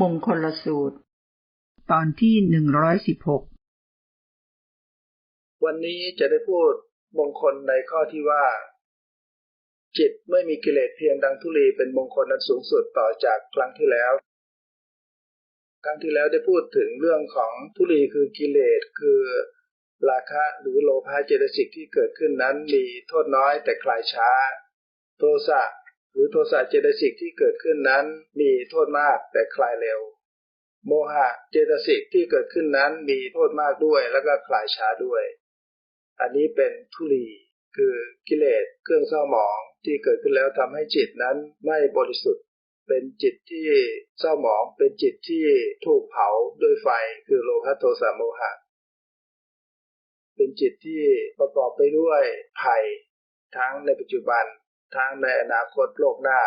มงคลสูตร ตอนที่หนึ่งร้อยสิบหกวันนี้จะได้พูดมงคลในข้อที่ว่า จิตไม่มีกิเลสเพียงดังทุลีเป็นมงคลนั้นสูงสุดต่อจากครั้งที่แล้ว ครั้งที่แล้วได้พูดถึงเรื่องของทุลีคือกิเลสคือราคะหรือโลภะเจตสิกที่เกิดขึ้นนั้นมีโทษน้อยแต่คลายช้า โทสะ หรือโทสะเจตสิกที่เกิดขึ้นนั้นมีโทษมากแต่คลายเร็ว โมหะเจตสิกที่เกิดขึ้นนั้นมีโทษมากด้วยแล้วก็คลายช้าด้วย อันนี้เป็นทุลีคือกิเลสเครื่องเศร้าหมองที่เกิดขึ้นแล้วทำให้จิตนั้นไม่บริสุทธิ์ เป็นจิตที่เศร้าหมอง เป็นจิตที่ถูกเผาด้วยไฟคือโลภะโทสะโมหะ เป็นจิตที่ประกอบไปด้วยภัยทั้งในปัจจุบัน ทั้งในอนาคตโลกหน้า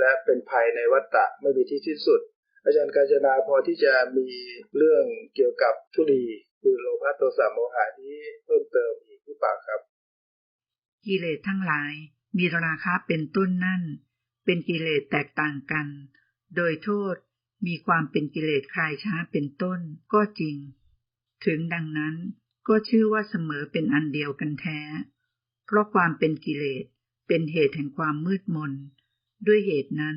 และเป็นภัยในวัฏฏะไม่มีที่สิ้นสุด อาจารย์กาญจนาพอที่จะมีเรื่องเกี่ยวกับทุลีคือโลภะโทสะโมหะนี้เพิ่มเติมอีกหรือเปล่าครับ กิเลสทั้งหลายมีราคะเป็นต้นนั่น เป็นกิเลสแตกต่างกัน โดยโทษมีความเป็นกิเลสคลายช้าเป็นต้นก็จริง ถึงดังนั้นก็ชื่อว่าเสมอเป็นอันเดียวกันแท้ เพราะความเป็นกิเลส เป็นเหตุแห่งความมืดมน ด้วยเหตุนั้น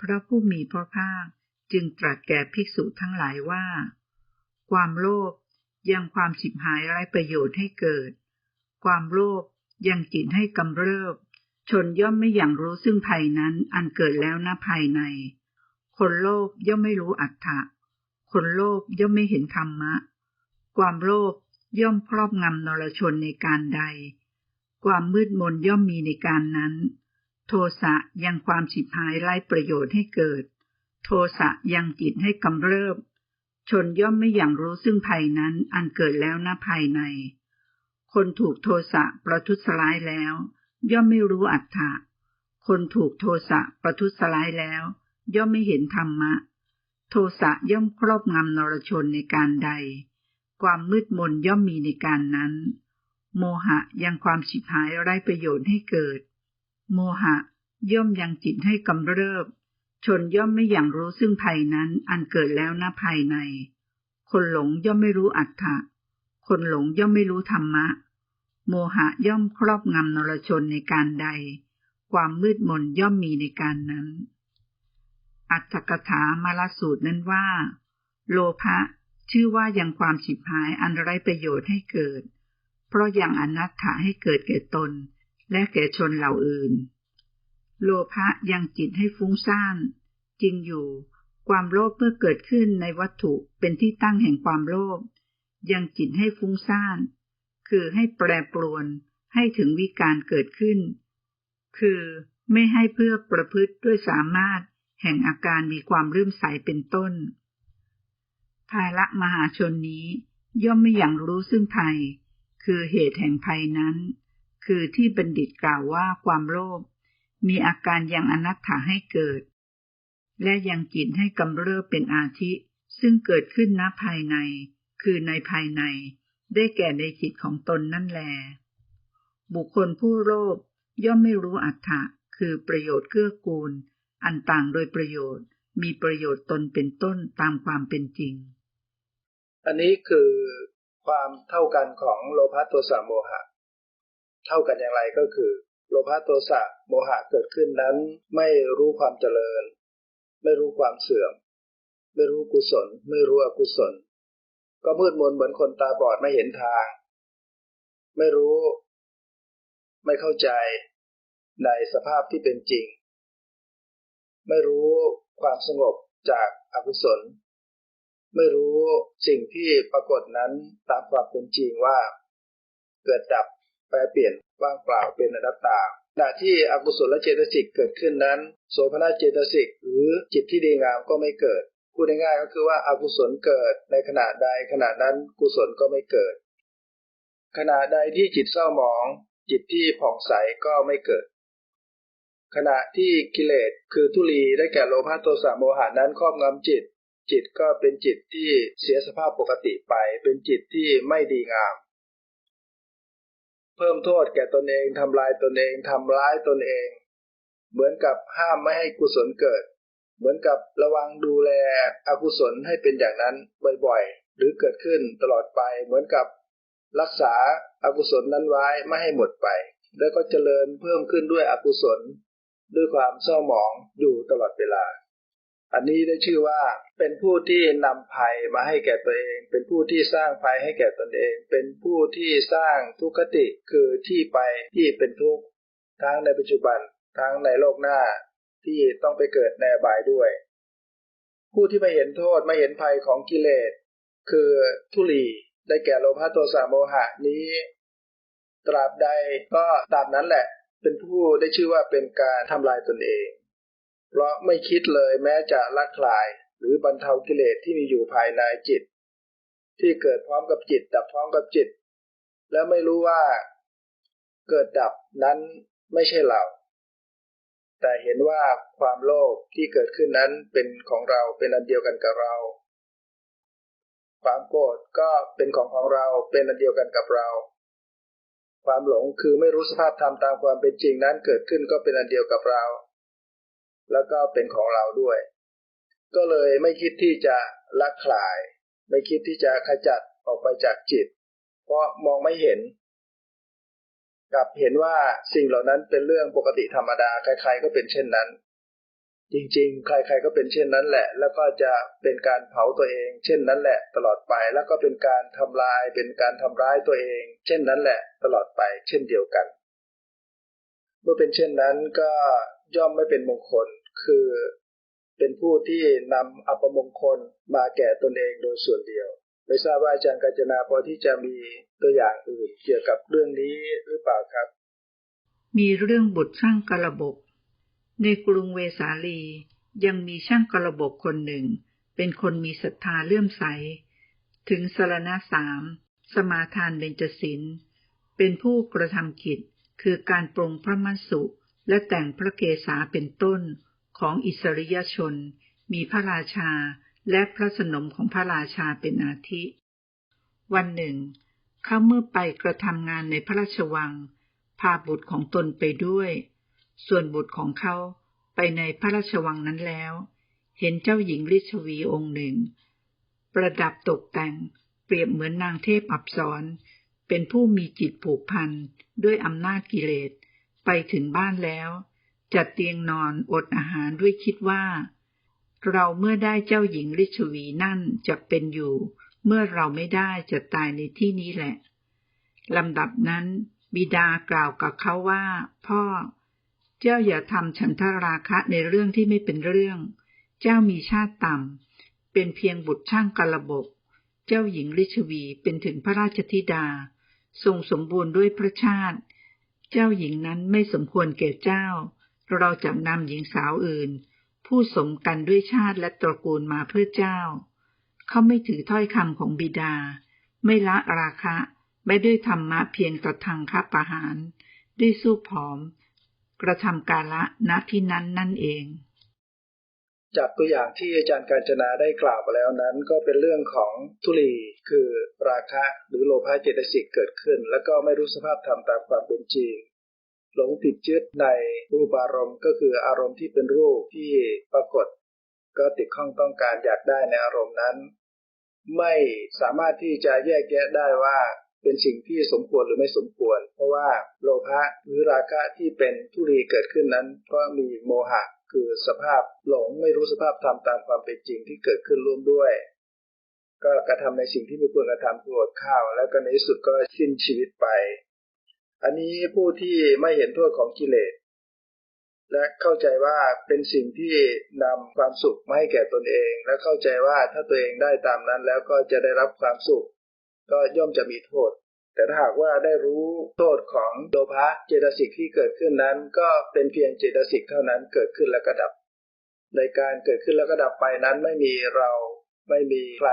พระผู้มีพระภาคจึงตรัสแก่ภิกษุทั้งหลายว่า ความโลภยังความฉิบหายไร้ประโยชน์ให้เกิด ความโลภยังจิตให้กำเริบ ชนย่อมไม่อย่างรู้ซึ่งภัยนั้นอันเกิดแล้วณภายใน คนโลภย่อมไม่รู้อัตถะคนโลภย่อมไม่เห็นธรรมะ ความโลภย่อมครอบงำนรชนในการใด ความมืดมนย่อมมีในการนั้น โทสะยังความฉิบหายไร้ประโยชน์ให้เกิด โทสะยังจิตให้กำเริบ ชนย่อมไม่อย่างรู้ซึ่งภัยนั้นอันเกิดแล้วณภายใน คนถูกโทสะประทุษร้ายแล้ว ย่อมไม่รู้อัตถะคนถูกโทสะประทุษร้ายแล้ว ย่อมไม่เห็นธรรมะ โทสะย่อมครอบงำนรชนในการใด ความมืดมนย่อมมีในการนั้น โมหะยังความฉิบหายไร้ประโยชน์ให้เกิด โมหะย่อมยังจิตให้กำเริบ ชนย่อมไม่อย่างรู้ซึ่งภัยนั้นอันเกิดแล้วณภายใน คนหลงย่อมไม่รู้อัตถะ คนหลงย่อมไม่รู้ธรรมะ โมหะย่อมครอบงำนรชนในการใด ความมืดมนย่อมมีในการนั้น อัตถกถามาลสูตรนั้นว่า โลภะชื่อว่ายังความฉิบหายอันไร้ประโยชน์ให้เกิด เพราะยังอนัตถะให้เกิดแก่ตน และแก่ชนเหล่าอื่น โลภะยังจิตให้ฟุ้งซ่าน จริงอยู่ ความโลภเมื่อเกิดขึ้นในวัตถุเป็นที่ตั้งแห่งความโลภยังจิตให้ฟุ้งซ่าน คือให้แปรปรวนให้ถึงวิการเกิดขึ้น คือไม่ให้เพื่อประพฤติด้วยสามารถแห่งอาการมีความรื่มใสเป็นต้น ภายละมหาชนนี้ย่อมไม่อย่างรู้ซึ่งภัย คือเหตุแห่งภัยนั้น คือที่บัณฑิตกล่าวว่าความโลภมีอาการยังอนัตถาให้เกิด และยังจิตให้กำเริบเป็นอาทิ ซึ่งเกิดขึ้นณภายใน คือในภายใน ได้แก่ในจิตของตนนั่นแล บุคคลผู้โลภย่อมไม่รู้อัตถะคือประโยชน์เกื้อกูล อันต่างโดยประโยชน์ มีประโยชน์ตนเป็นต้นตามความเป็นจริง อันนี้คือ ความเท่ากันของโลภะโทสะโมหะ เท่ากันอย่างไรก็คือ โลภะโทสะโมหะเกิดขึ้นนั้นไม่รู้ความเจริญ ไม่รู้ความเสื่อม ไม่รู้กุศล ไม่รู้อกุศล ก็มืดมนเหมือนคนตาบอดไม่เห็นทาง ไม่รู้ ไม่เข้าใจในสภาพที่เป็นจริง ไม่รู้ความสงบจากอกุศล ไม่รู้สิ่งที่ปรากฏนั้นตามความเป็นจริงว่า เกิดดับแปรเปลี่ยนว่างเปล่าเป็นอนัตตาขณะที่อกุศลเจตสิกเกิดขึ้นนั้น โสภณเจตสิกหรือจิตที่ดีงามก็ไม่เกิดพูดง่ายๆก็คือว่าอากุศลเกิดในขณะใดขณะนั้นกุศลก็ไม่เกิด ขณะใดที่จิตเศร้าหมอง จิตที่ผ่องใสก็ไม่เกิด ขณะที่กิเลสคือทุลีได้แก่โลภะโทสะโมหานั้นครอบงำจิต จิตก็เป็นจิตที่เสียสภาพปกติไป เป็นจิตที่ไม่ดีงาม เพิ่มโทษแก่ตนเองทำลายตนเองทำร้ายตนเอง เหมือนกับห้ามไม่ให้กุศลเกิด เหมือนกับระวังดูแลอกุศลให้เป็นอย่างนั้นบ่อยๆ หรือเกิดขึ้นตลอดไป เหมือนกับรักษาอากุศลนั้นไว้ไม่ให้หมดไป แล้วก็เจริญเพิ่มขึ้นด้วยอกุศล ด้วยความเศร้าหมองอยู่ตลอด อันนี้ได้ชื่อว่าเป็นผู้ที่นำภัยมาให้แก่ตัวเอง เป็นผู้ที่สร้างภัยให้แก่ตนเอง เป็นผู้ที่สร้างทุกขติคือที่ไปที่เป็นทุกข์ทั้งในปัจจุบันทั้งในโลกหน้าที่ต้องไปเกิดในบายด้วย ผู้ที่ไม่เห็นโทษไม่เห็นภัยของกิเลส คือทุลีได้แก่โลภะโทสะโมหะนี้ ตราบใดก็ตามนั้นแหละ เป็นผู้ได้ชื่อว่าเป็นการทำลายตนเอง เพราะไม่คิดเลยแม้จะละคลาย หรือบรรเทากิเลสที่มีอยู่ภายในจิต ที่เกิดพร้อมกับจิต ดับพร้อมกับจิต และไม่รู้ว่าเกิดดับนั้นไม่ใช่เรา แต่เห็นว่าความโลภที่เกิดขึ้นนั้นเป็นของเราเป็นอันเดียวกันกับเรา ความโกรธก็เป็นของของเราเป็นอันเดียวกันกับเรา ความหลงคือไม่รู้สภาพธรรมตามความเป็นจริงนั้นเกิดขึ้นก็เป็นอันเดียวกับเรา แล้วก็เป็นของเราด้วย ก็เลยไม่คิดที่จะละคลาย ไม่คิดที่จะขจัดออกไปจากจิต เพราะมองไม่เห็นกลับเห็นว่าสิ่งเหล่านั้นเป็นเรื่องปกติธรรมดาใคร ๆ ก็เป็นเช่นนั้น จริงๆ ใคร ๆ ก็เป็นเช่นนั้นแหละ แล้วก็จะเป็นการเผาตัวเอง เช่นนั้นแหละ ตลอดไปแล้วก็เป็นการทำลายเป็นการทำร้ายตัวเอง เช่นนั้นแหละ ตลอดไป เช่นเดียวกัน เมื่อเป็นเช่นนั้นก็ ย่อมไม่เป็นมงคล คือเป็นผู้ที่นำอัปมงคลมาแก่ตนเองโดยส่วนเดียว ไม่ทราบว่าอาจารย์กาญจนาพอที่จะมีตัวอย่างอื่นเกี่ยวกับเรื่องนี้หรือเปล่าครับ มีเรื่องบุตรช่างกระบกในกรุงเวสาลียังมีช่างกระบกคนหนึ่ง เป็นคนมีศรัทธาเลื่อมใส ถึงสรณะสาม สมาทานเบญจศีลเป็นผู้กระทำกิจคือการปรงพระมัสสุ และแต่งพระเกศาเป็นต้นของอิสริยชน มีพระราชาและพระสนมของพระราชาเป็นอาทิ วันหนึ่ง เขาเมื่อไปกระทำงานในพระราชวัง พาบุตรของตนไปด้วย ส่วนบุตรของเขาไปในพระราชวังนั้นแล้ว เห็นเจ้าหญิงลิชวีองค์หนึ่ง ประดับตกแต่งเปรียบเหมือนนางเทพอับสรเป็นผู้มีจิตผูกพันด้วยอำนาจกิเลส ไปถึงบ้านแล้ว จัดเตียงนอนอดอาหารด้วยคิดว่า เราเมื่อได้เจ้าหญิงลิชวีนั่นจะเป็นอยู่ เมื่อเราไม่ได้จะตายในที่นี้แหละลำดับนั้นบิดากล่าวกับเขาว่า พ่อ เจ้าอย่าทำฉันทราคะในเรื่องที่ไม่เป็นเรื่อง เจ้ามีชาติต่ำเป็นเพียงบุตรช่างกระบบ เจ้าหญิงลิชวีเป็นถึงพระราชธิดา ทรงสมบูรณ์ด้วยพระชาติ เจ้าหญิงนั้นไม่สมควรเก่เจ้า เราจะนำหญิงสาวอื่น ผู้สมกันด้วยชาติและตระกูลมาเพื่อเจ้า เขาไม่ถือถ้อยคำของบิดา ไม่ละราคะ ไม่ด้วยธรรมะเพียงต่อทางคับอาหาร ด้วยสู้ผอม กระทำกาละณที่นั้นนั่นเอง จากตัวอย่างที่อาจารย์กาญจนาได้กล่าวไปแล้วนั้น ก็เป็นเรื่องของทุลีคือราคะหรือโลภะเจตสิกเกิดขึ้น แล้วก็ไม่รู้สภาพธรรมตามความเป็นจริงหลงติดยึดในรูปอารมณ์ ก็คืออารมณ์ที่เป็นรูปที่ปรากฏ ก็ติดข้องต้องการอยากได้ในอารมณ์นั้น ไม่สามารถที่จะแยกแยะได้ว่าเป็นสิ่งที่สมควรหรือไม่สมควร เพราะว่าโลภะหรือราคะที่เป็นทุลีเกิดขึ้นนั้น ก็มีโมหะ คือสภาพหลงไม่รู้สภาพธรรมตามความเป็นจริงที่เกิดขึ้นร่วมด้วย ก็กระทำในสิ่งที่ไม่ควรกระทำคืออดข้าว แล้วก็ในที่สุดก็สิ้นชีวิตไป อันนี้ผู้ที่ไม่เห็นโทษของกิเลสและเข้าใจว่าเป็นสิ่งที่นำความสุขมาให้แก่ตนเอง และเข้าใจว่าถ้าตัวเองได้ตามนั้นแล้วก็จะได้รับความสุข ก็ย่อมจะมีโทษ แต่ถ้าหากว่าได้รู้โทษของโลภะเจตสิกที่เกิดขึ้นนั้น ก็เป็นเพียงเจตสิกเท่านั้นเกิดขึ้นแล้วก็ดับ ในการเกิดขึ้นแล้วก็ดับไปนั้นไม่มีเราไม่มีใคร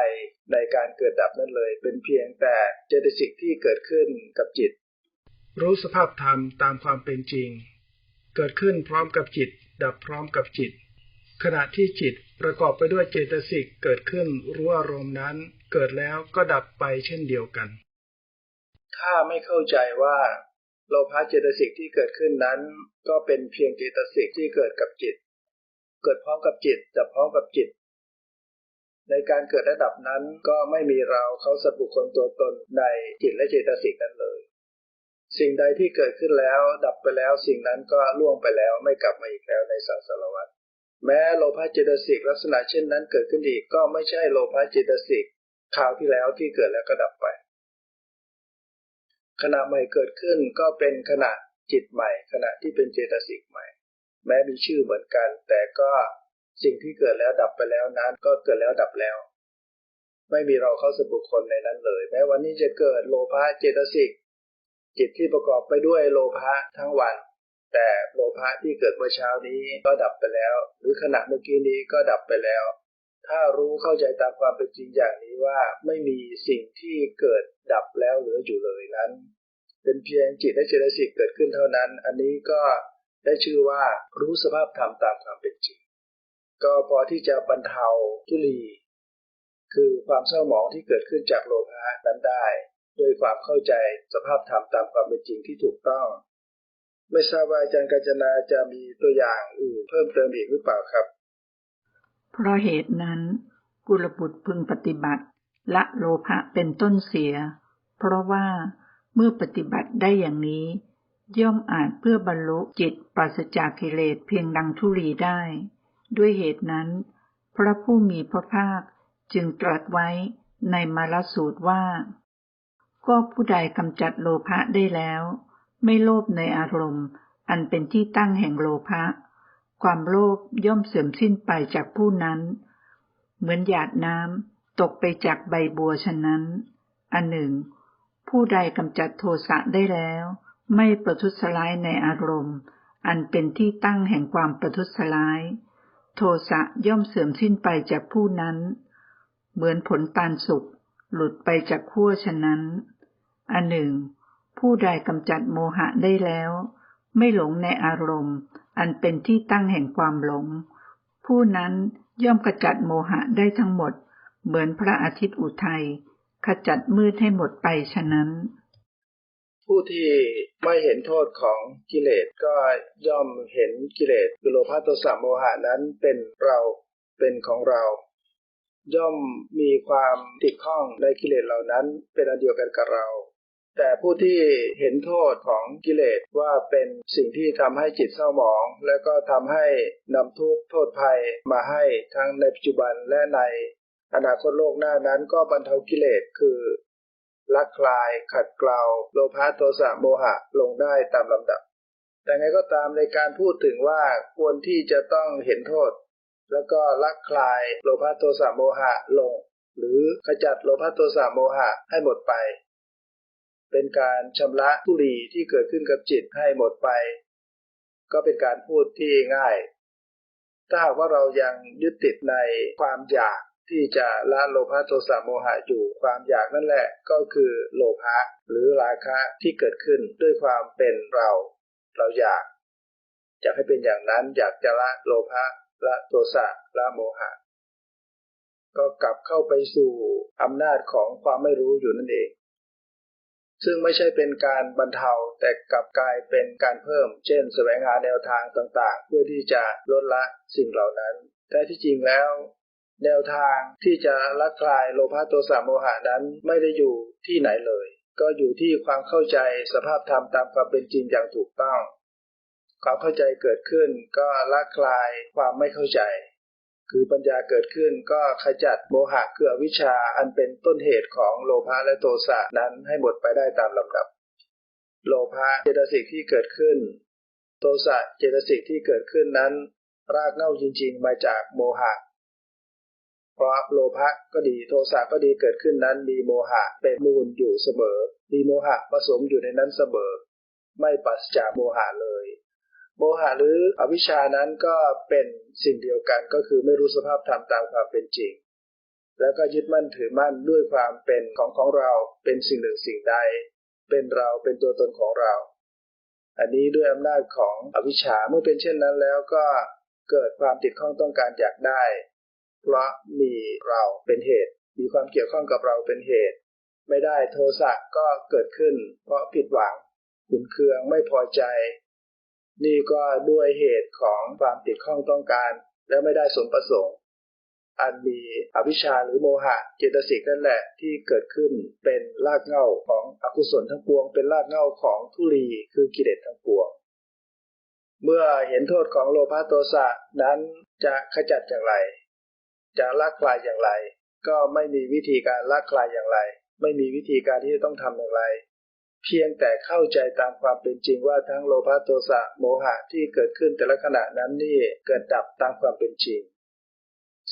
ในการเกิดดับนั้นเลย เป็นเพียงแต่เจตสิกที่เกิดขึ้นกับจิต รู้สภาพธรรมตามความเป็นจริง เกิดขึ้นพร้อมกับจิต ดับพร้อมกับจิต ขณะที่จิตประกอบไปด้วยเจตสิกเกิดขึ้นรู้อารมณ์นั้น เกิดแล้วก็ดับไปเช่นเดียวกัน ถ้าไม่เข้าใจว่าโลภะเจตสิกที่เกิดขึ้นนั้น ก็เป็นเพียงเจตสิกที่เกิดกับจิต เกิดพร้อมกับจิตจะพร้อมกับจิต ในการเกิดระดับนั้นก็ไม่มีเราเขาสัตว์บุคคลตัวตนในจิตและเจตสิกนั้นเลย สิ่งใดที่เกิดขึ้นแล้ว ดับไปแล้วสิ่งนั้นก็ล่วงไปแล้วไม่กลับมาอีกแล้วในสังสารวัฏแม้โลภะเจตสิกลักษณะเช่นนั้นเกิดขึ้นอีกก็ไม่ใช่โลภะเจตสิกคราวที่แล้วที่เกิดแล้วก็ดับไป ขณะใหม่เกิดขึ้นก็เป็นขณะจิตใหม่ ขณะที่เป็นเจตสิกใหม่ แม้มีชื่อเหมือนกัน แต่ก็สิ่งที่เกิดแล้วดับไปแล้วนั้นก็เกิดแล้วดับแล้ว ไม่มีเราเข้าสบุคคลในนั้นเลย แม้วันนี้จะเกิดโลภะเจตสิกจิตที่ประกอบไปด้วยโลภะทั้งวัน แต่โลภะที่เกิดเมื่อเช้านี้ก็ดับไปแล้ว หรือขณะเมื่อกี้นี้ก็ดับไปแล้ว ถ้ารู้เข้าใจตามความเป็นจริงอย่างนี้ว่าไม่มีสิ่งที่เกิดดับแล้วเหลืออยู่เลยนั้น เป็นเพียงจิตและเจตสิกเกิดขึ้นเท่านั้น อันนี้ก็ได้ชื่อว่ารู้สภาพธรรมตามความเป็นจริง ก็พอที่จะบรรเทาทุลี คือความเศร้าหมองที่เกิดขึ้นจากโลภะนั้นได้ด้วยความเข้าใจสภาพธรรมตามความเป็นจริงที่ถูกต้อง ไม่ทราบว่าอาจารย์กาญจนาจะมีตัวอย่างอื่นเพิ่มเติมอีกหรือเปล่าครับ เพราะเหตุนั้น กุลบุตรพึงปฏิบัติละโลภะเป็นต้นเสีย เพราะว่าเมื่อปฏิบัติได้อย่างนี้ ย่อมอาจเพื่อบรรลุจิตปราศจากกิเลสเพียงดังทุลีได้ ด้วยเหตุนั้น พระผู้มีพระภาคจึงตรัสไว้ในมารสูตรว่า ก็ผู้ใดกำจัดโลภะได้แล้ว ไม่โลภในอารมณ์ อันเป็นที่ตั้งแห่งโลภะ ความโลภย่อมเสื่อมสิ้นไปจากผู้นั้น เหมือนหยาดน้ำตกไปจากใบบัวฉะนั้น อันหนึ่ง ผู้ใดกำจัดโทสะได้แล้ว ไม่ประทุษร้ายในอารมณ์ อันเป็นที่ตั้งแห่งความประทุษร้าย โทสะย่อมเสื่อมสิ้นไปจากผู้นั้น เหมือนผลตาลสุกหลุดไปจากขั้วฉะนั้น อันหนึ่ง ผู้ใดกำจัดโมหะได้แล้ว ไม่หลงในอารมณ์ อันเป็นที่ตั้งแห่งความหลง ผู้นั้นย่อมขจัดโมหะได้ทั้งหมด เหมือนพระอาทิตย์อุทัยขจัดมืดให้หมดไปฉะนั้น ผู้ที่ไม่เห็นโทษของกิเลสก็ย่อมเห็นกิเลสคือโลภะโทสะโมหะนั้นเป็นเราเป็นของเรา ย่อมมีความติดข้องในกิเลสเหล่านั้นเป็นอันเดียวกันกับเรา แต่ผู้ที่เห็นโทษของกิเลสว่าเป็นสิ่งที่ทำให้จิตเศร้าหมอง และก็ทำให้นำทุกข์โทษภัยมาให้ทั้งในปัจจุบันและในอนาคตโลกหน้านั้นก็บรรเทากิเลสคือลักคลายขัดเกลาโลภะโทสะโมหะลงได้ตามลำดับ แต่ไงก็ตามในการพูดถึงว่าควรที่จะต้องเห็นโทษ แล้วก็ลักคลายโลภะโทสะโมหะลง หรือขจัดโลภะโทสะโมหะให้หมดไป เป็นการชำระทุลีที่เกิดขึ้นกับจิตให้หมดไป ก็เป็นการพูดที่ง่าย ถ้าหากว่าเรายังยึดติดในความอยากที่จะละโลภะโทสะโมหะอยู่ความอยากนั่นแหละก็คือโลภะหรือราคะที่เกิดขึ้นด้วยความเป็นเรา เราอยากอยากให้เป็นอย่างนั้นอยากจะละโลภะละโทสะละโมหะ ก็กลับเข้าไปสู่อำนาจของความไม่รู้อยู่นั่นเอง ซึ่งไม่ใช่เป็นการบรรเทาแต่กลับกลายเป็นการเพิ่ม เช่น แสวงหาแนวทางต่างๆ เพื่อที่จะลดละสิ่งเหล่านั้น แต่ที่จริงแล้ว แนวทางที่จะละคลายโลภะโทสะโมหะนั้นไม่ได้อยู่ที่ไหนเลย ก็อยู่ที่ความเข้าใจสภาพธรรมตามความเป็นจริงอย่างถูกต้อง ความเข้าใจเกิดขึ้นก็ละคลายความไม่เข้าใจ คือปัญญาเกิดขึ้นก็ขจัดโมหะคือวิชาอันเป็นต้นเหตุของโลภะและโทสะนั้นให้หมดไปได้ตามลำดับ โลภะเจตสิกที่เกิดขึ้น โทสะเจตสิกที่เกิดขึ้นนั้น รากเง้าจริง ๆ มาจากโมหะ เพราะโลภะก็ดีโทสะก็ดีเกิดขึ้นนั้น มีโมหะเป็นมูลอยู่เสมอ มีโมหะผสมอยู่ในนั้นเสมอ ไม่ปัสจากโมหะเลย โมหะหรืออวิชานั้นก็เป็นสิ่งเดียวกันก็คือไม่รู้สภาพธรรมตามความเป็นจริง แล้วก็ยึดมั่นถือมั่นด้วยความเป็นของของเราเป็นสิ่งหนึ่งสิ่งใด เป็นเราเป็นตัวตนของเรา อันนี้ด้วยอำนาจของอวิชชาเมื่อเป็นเช่นนั้นแล้วก็เกิดความติดข้องต้องการอยากได้ เพราะมีเราเป็นเหตุ มีความเกี่ยวข้องกับเราเป็นเหตุ ไม่ได้โทสะก็เกิดขึ้น เพราะผิดหวังขุนเคืองไม่พอใจ นี่ก็ด้วยเหตุของความติดข้องต้องการ แล้วไม่ได้สมประสงค์ อันมีอวิชชาหรือโมหะเจตสิกนั่นแหละที่เกิดขึ้นเป็นรากเหง้าของอกุศลทั้งปวง เป็นรากเหง้าของทุลีคือกิเลสทั้งปวง เมื่อเห็นโทษของโลภะโทสะนั้นจะขจัดอย่างไร จะละคลายอย่างไร ก็ไม่มีวิธีการละคลายอย่างไร ไม่มีวิธีการที่จะต้องทำอย่างไร เพียงแต่เข้าใจตามความเป็นจริงว่าทั้งโลภะโทสะโมหะที่เกิดขึ้นแต่ละขณะนั้นนี่เกิดดับตามความเป็นจริง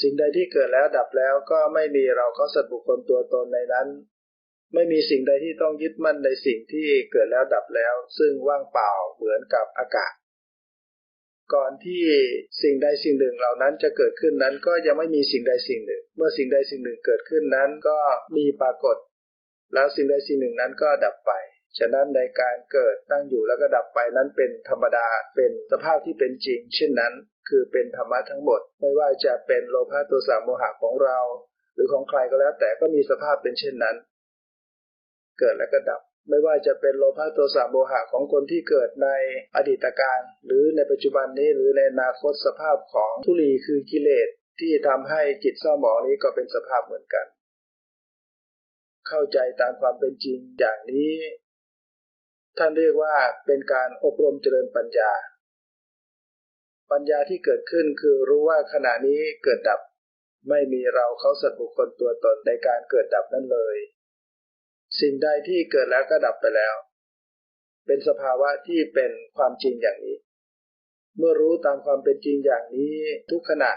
สิ่งใดที่เกิดแล้วดับแล้วก็ไม่มีเราเขาสัตว์บุคคลตัวตนในนั้น ไม่มีสิ่งใดที่ต้องยึดมั่นในสิ่งที่เกิดแล้วดับแล้ว ซึ่งว่างเปล่าเหมือนกับอากาศ ก่อนที่สิ่งใดสิ่งหนึ่งเหล่านั้นจะเกิดขึ้นนั้นก็ยังไม่มีสิ่งใดสิ่งหนึ่ง เมื่อสิ่งใดสิ่งหนึ่งเกิดขึ้นนั้นก็มีปรากฏ แล้วสิ่งใดสิ่งหนึ่งนั้นก็ดับไป ฉะนั้นในการเกิดตั้งอยู่แล้วก็ดับไปนั้นเป็นธรรมดาเป็นสภาพที่เป็นจริง เช่นนั้น คือเป็นธรรมะทั้งหมด ไม่ว่าจะเป็นโลภะตัวสามโมหะของเรา หรือของใครก็แล้ว แต่ก็มีสภาพเป็นเช่นนั้น เกิดแล้วก็ดับ ไม่ว่าจะเป็นโลภะตัวสามโมหะของคนที่เกิดในอดีตการหรือในปัจจุบันนี้หรือในอนาคตสภาพของทุลีคือกิเลสที่ทำให้จิตเศร้าหมองนี้ก็เป็นสภาพเหมือนกัน เข้าใจตามความเป็นจริงอย่างนี้ ท่านเรียกว่าเป็นการอบรมเจริญปัญญา ปัญญาที่เกิดขึ้นคือรู้ว่าขณะนี้เกิดดับ ไม่มีเราเขาสัตว์บุคคลตัวตนในการเกิดดับนั้นเลย สิ่งใดที่เกิดแล้วก็ดับไปแล้ว เป็นสภาวะที่เป็นความจริงอย่างนี้ เมื่อรู้ตามความเป็นจริงอย่างนี้ทุกขณะ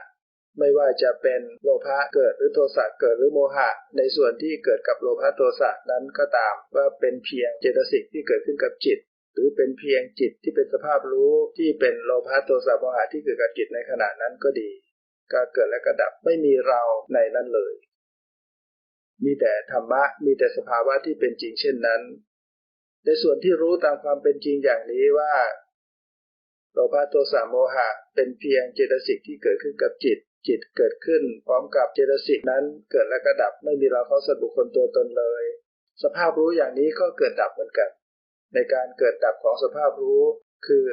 ไม่ว่าจะเป็นโลภะเกิดหรือโทสะเกิดหรือโมหะ ในส่วนที่เกิดกับโลภะโทสะนั้นก็ตาม ว่าเป็นเพียงเจตสิกที่เกิดขึ้นกับจิต หรือเป็นเพียงจิตที่เป็นสภาพรู้ที่เป็นโลภะโทสะโมหะที่เกิดกับจิตในขณะนั้นก็ดีก็เกิดและกระดับไม่มีเราในนั้นเลย มีแต่ธรรมะมีแต่สภาวะที่เป็นจริงเช่นนั้น ในส่วนที่รู้ตามความเป็นจริงอย่างนี้ว่า โลภะโทสะโมหะ เป็นเพียงเจตสิกที่เกิดขึ้นกับจิต จิตเกิดขึ้น พร้อมกับเจตสิกนั้นเกิดและก็ดับไม่มีเราเขาสัตว์บุคคลตัวตนเลย สภาพรู้อย่างนี้ก็เกิดดับเหมือนกัน ในการเกิดดับของสภาพรู้ คือ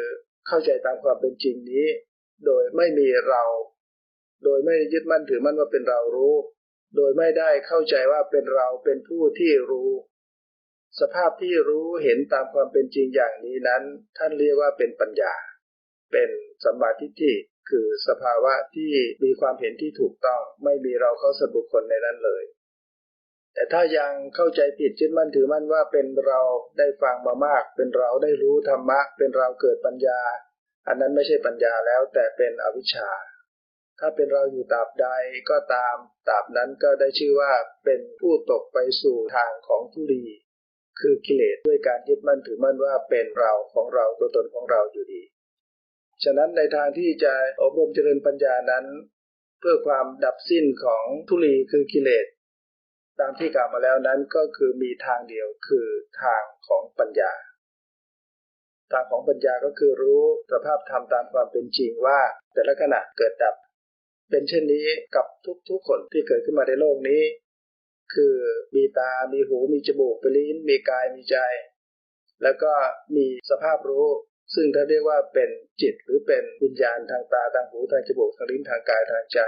เข้าใจตามความเป็นจริงนี้ โดยไม่มีเรา โดยไม่ยึดมั่นถือมั่นว่าเป็นเรารู้ โดยไม่ได้เข้าใจว่าเป็นเราเป็นผู้ที่รู้สภาพที่รู้เห็นตามความเป็นจริงอย่างนี้นั้น ท่านเรียกว่าเป็นปัญญา เป็นสัมมาทิฏฐิคือสภาวะที่มีความเห็นที่ถูกต้องไม่มีเราเข้าสบุคคลในนั้นเลย แต่ถ้ายังเข้าใจผิดจึดมั่นถือมั่นว่าเป็นเราได้ฟังมามาก เป็นเราได้รู้ธรรมะ เป็นเราเกิดปัญญา อันนั้นไม่ใช่ปัญญาแล้วแต่เป็นอวิชชา ถ้าเป็นเราอยู่ตราบใดก็ตามตราบนั้นก็ได้ชื่อว่าเป็นผู้ตกไปสู่ทางของทุลีคือกิเลสด้วยการยึดมั่นถือมั่นว่าเป็นเราของเราตัวตนของเราอยู่ดี ฉะนั้นในทางที่จะอบรมเจริญปัญญานั้น เพื่อความดับสิ้นของทุลีคือกิเลสตามที่กล่าวมาแล้วนั้นก็คือมีทางเดียวคือทางของปัญญา ทางของปัญญาก็คือรู้สภาพธรรมตามความเป็นจริงว่า แต่ละขณะเกิดดับ เป็นเช่นนี้กับทุกๆคนที่เกิดขึ้นมาในโลกนี้ คือมีตา มีหู มีจมูกมีลิ้น มีกาย มีใจ แล้วก็มีสภาพรู้ ซึ่งถ้าเรียกว่าเป็นจิตหรือเป็นวิญญาณทางตาทางหูทางจมูกทางลิ้นทางกายทางใจ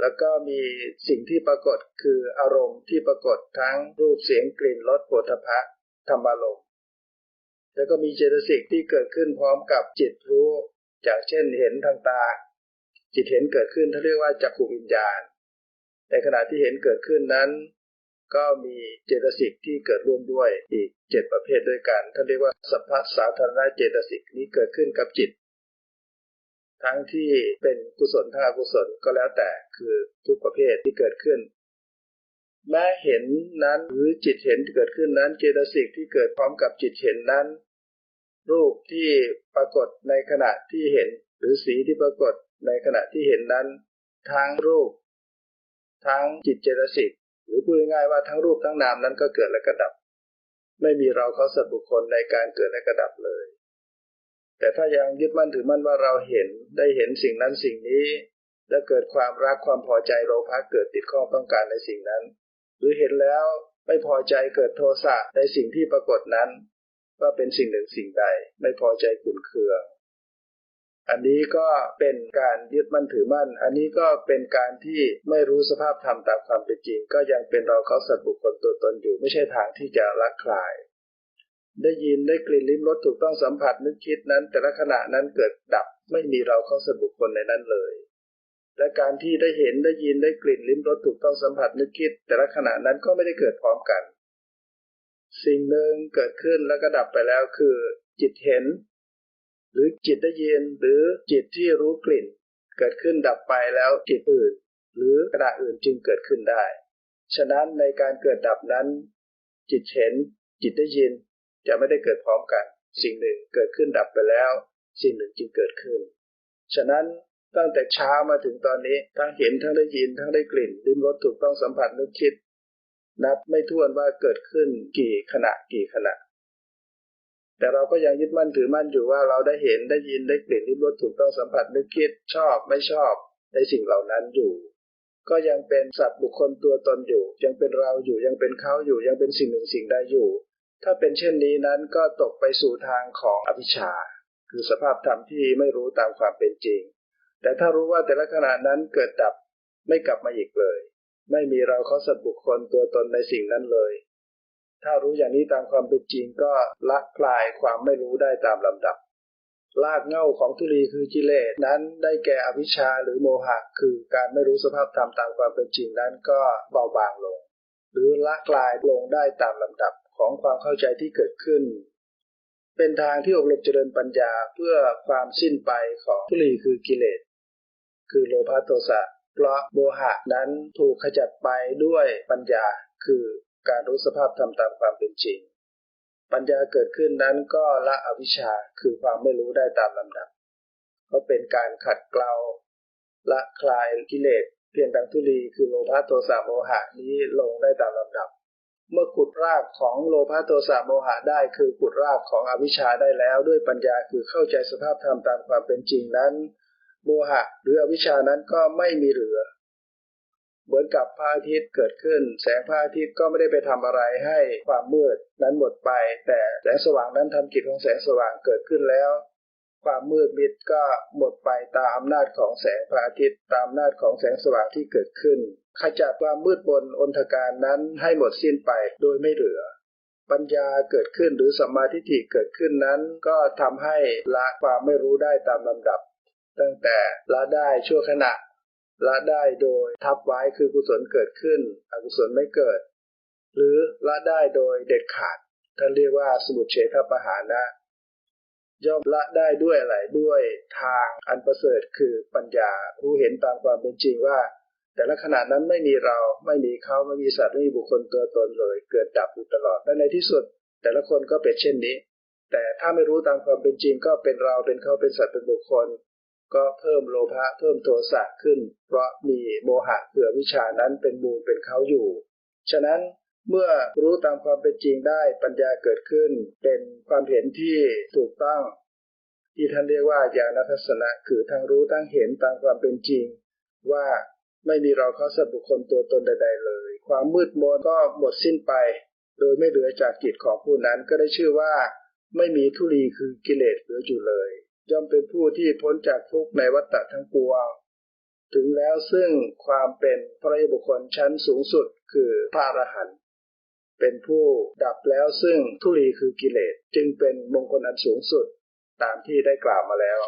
แล้วก็มีสิ่งที่ปรากฏคืออารมณ์ที่ปรากฏทั้งรูปเสียงกลิ่นรสโผฏฐะธรรมารมณ์แล้วก็มีเจตสิกที่เกิดขึ้นพร้อมกับจิตรู้อย่างเช่นเห็นทางตา จิตเห็นเกิดขึ้นถ้าเรียกว่าจักขูวิญญาณ ในขณะที่เห็นเกิดขึ้นนั้น ก็มีเจตสิกที่เกิดร่วมด้วยอีกเจ็ดประเภทด้วยกันท่านเรียกว่าสัพพสาธารณเจตสิกนี้เกิดขึ้นกับจิต ทั้งที่เป็นกุศลทั้งอกุศลก็แล้วแต่คือทุกประเภทที่เกิดขึ้นแม้เห็นนั้นหรือจิตเห็นเกิดขึ้นนั้นเจตสิกที่เกิดพร้อมกับจิตเห็นนั้น รูปที่ปรากฏในขณะที่เห็น หรือสีที่ปรากฏในขณะที่เห็นนั้น ทั้งรูป ทั้งจิตเจตสิก หรือพูดง่ายๆว่าทั้งรูปทั้งนามนั้นก็เกิดและกระดับ ไม่มีเราเขาสัตว์บุคคลในการเกิดและกระดับเลย แต่ถ้ายังยึดมั่นถือมั่นว่าเราเห็นได้เห็นสิ่งนั้นสิ่งนี้ และเกิดความรักความพอใจโลภะเกิดติดข้อต้องการในสิ่งนั้น หรือเห็นแล้วไม่พอใจเกิดโทสะในสิ่งที่ปรากฏนั้น ว่าเป็นสิ่งหนึ่งสิ่งใด ไม่พอใจขุนเคือง อันนี้ก็เป็นการยึดมั่นถือมั่น อันนี้ก็เป็นการที่ไม่รู้สภาพธรรมตามความเป็นจริง ก็ยังเป็นเราเขาสัตว์บุคคลตัวตนอยู่ ไม่ใช่ทางที่จะละคลาย ได้ยินได้กลิ่นลิ้มรสถูกต้องสัมผัสนึกคิดนั้น แต่ละขณะนั้นเกิดดับไม่มีเราเขาสัตว์บุคคลในนั้นเลย และการที่ได้เห็นได้ยินได้กลิ่นลิ้มรสถูกต้องสัมผัสนึกคิด แต่ละขณะนั้นก็ไม่ได้เกิดพร้อมกัน สิ่งหนึ่งเกิดขึ้นแล้วก็ดับไปแล้วคือ จิตเห็น รือจิตได้ยินหรือจิตที่รู้กลิ่น เกิดขึ้นดับไปแล้วจิตอื่น หรือกระอื่นจึงเกิดขึ้นได้ ฉะนั้นในการเกิดดับนั้น จิตเห็น จิตได้ยิน จะไม่ได้เกิดพร้อมกัน สิ่งหนึ่งเกิดขึ้นดับไปแล้ว สิ่งหนึ่งจึงเกิดขึ้น ฉะนั้นตั้งแต่เช้ามาถึงตอนนี้ทั้งเห็นทั้งได้ยิน ทั้งได้กลิ่นลิ้มรสถูกต้องสัมผัสนึกคิด นับไม่ถ้วนว่าเกิดขึ้นกี่ขณะกี่ขณะ แต่เราก็ยังยึดมั่นถือมั่นอยู่ว่าเราได้เห็นได้ยินได้กลิ่นริมรสถูกต้องสัมผัสนึกคิดชอบไม่ชอบในสิ่งเหล่านั้นอยู่ ก็ยังเป็นสัตว์บุคคลตัวตนอยู่ ยังเป็นเราอยู่ยังเป็นเขาอยู่ยังเป็นสิ่งหนึ่งสิ่งใดอยู่ ถ้าเป็นเช่นนี้นั้นก็ตกไปสู่ทางของอภิชา คือสภาพธรรมที่ไม่รู้ตามความเป็นจริง แต่ถ้ารู้ว่าแต่ละขณะนั้นเกิดดับไม่กลับมาอีกเลย ไม่มีเราเขาสัตว์บุคคลตัวตนในสิ่งนั้นเลย ถ้ารู้อย่างนี้ตามความเป็นจริงก็ละคลายความไม่รู้ได้ตามลำดับลากเง่าของทุลีคือกิเลสนั้นได้แก่อวิชชาหรือโมหะคือการไม่รู้สภาพธรรมตามความเป็นจริงนั้นก็เบาบางลง หรือละคลายลงได้ตามลำดับของความเข้าใจที่เกิดขึ้น เป็นทางที่อบรมเจริญปัญญาเพื่อความสิ้นไปของทุลีคือกิเลส คือโลภะโทสะเพราะโมหะนั้นถูกขจัดไปด้วยปัญญาคือ การรู้สภาพธรรมตามความเป็นจริง ปัญญาเกิดขึ้นนั้นก็ละอวิชชาคือความไม่รู้ได้ตามลำดับ ก็เป็นการขัดเกลาละคลายกิเลสเพียงดังทุลีคือโลภะโทสะโมหะนี้ลงได้ตามลำดับ เมื่อขุดรากของโลภะโทสะโมหะได้คือขุดรากของอวิชชาได้แล้ว ด้วยปัญญาคือเข้าใจสภาพธรรมตามความเป็นจริงนั้น โมหะหรืออวิชชานั้นก็ไม่มีเหลือ เหมือนกับพระอาทิตย์เกิดขึ้น แสงพระอาทิตย์ก็ไม่ได้ไปทำอะไรให้ความมืดนั้นหมดไป แต่แสงสว่างนั้นทำกิจของแสงสว่างเกิดขึ้นแล้ว ความมืดมิดก็หมดไปตามอำนาจของแสงพระอาทิตย์ ตามอำนาจของแสงสว่างที่เกิดขึ้น ขจัดความมืดบนอนทการนั้นให้หมดสิ้นไปโดยไม่เหลือปัญญาเกิดขึ้นหรือสมาธิิเกิดขึ้นนั้น ก็ทำให้ละความไม่รู้ได้ตามลำดับ ตั้งแต่ละได้ชั่วขณะ ละได้โดยทับไว้คือกุศลเกิดขึ้น อกุศลไม่เกิด หรือละได้โดยเด็ดขาดท่านเรียกว่าสมุทเฉทประหานะ ย่อมละได้ด้วยอะไรด้วยทางอันประเสริฐคือปัญญารู้เห็นตามความเป็นจริงว่า แต่ละขณะนั้นไม่มีเราไม่มีเขาไม่มีสัตว์ไม่มีบุคคลตัวตนเลย เกิดดับอยู่ตลอดและในที่สุด แต่ละคนก็เป็นเช่นนี้ แต่ถ้าไม่รู้ตามความเป็นจริงก็เป็นเราเป็นเขาเป็นสัตว์เป็นบุคคล ก็เพิ่มโลภะเพิ่มโทสะขึ้น เพราะมีโมหะเกือวิชานั้นเป็นมูลเป็นเขาอยู่ ฉะนั้นเมื่อรู้ตามความเป็นจริงได้ปัญญาเกิดขึ้น เป็นความเห็นที่ถูกต้อง ที่ท่านเรียกว่าญาณทัศนะคือทั้งรู้ทั้งเห็นตามความเป็นจริง ว่าไม่มีเราเขาสัตว์บุคคลตัวตนใด ๆ เลย ความมืดมนก็หมดสิ้นไป โดยไม่เหลือจากกิจของผู้นั้นก็ได้ชื่อว่า ไม่มีทุลีคือกิเลสเหลืออยู่เลย ย่อมเป็นผู้ที่พ้นจากทุกข์ในวัฏฏะทั้งปวง ถึงแล้วซึ่งความเป็นพระยบุคคลชั้นสูงสุดคือพระอรหันต์เป็นผู้ดับแล้วซึ่งทุลีคือกิเลสจึงเป็นมงคลอันสูงสุดตามที่ได้กล่าวมาแล้ว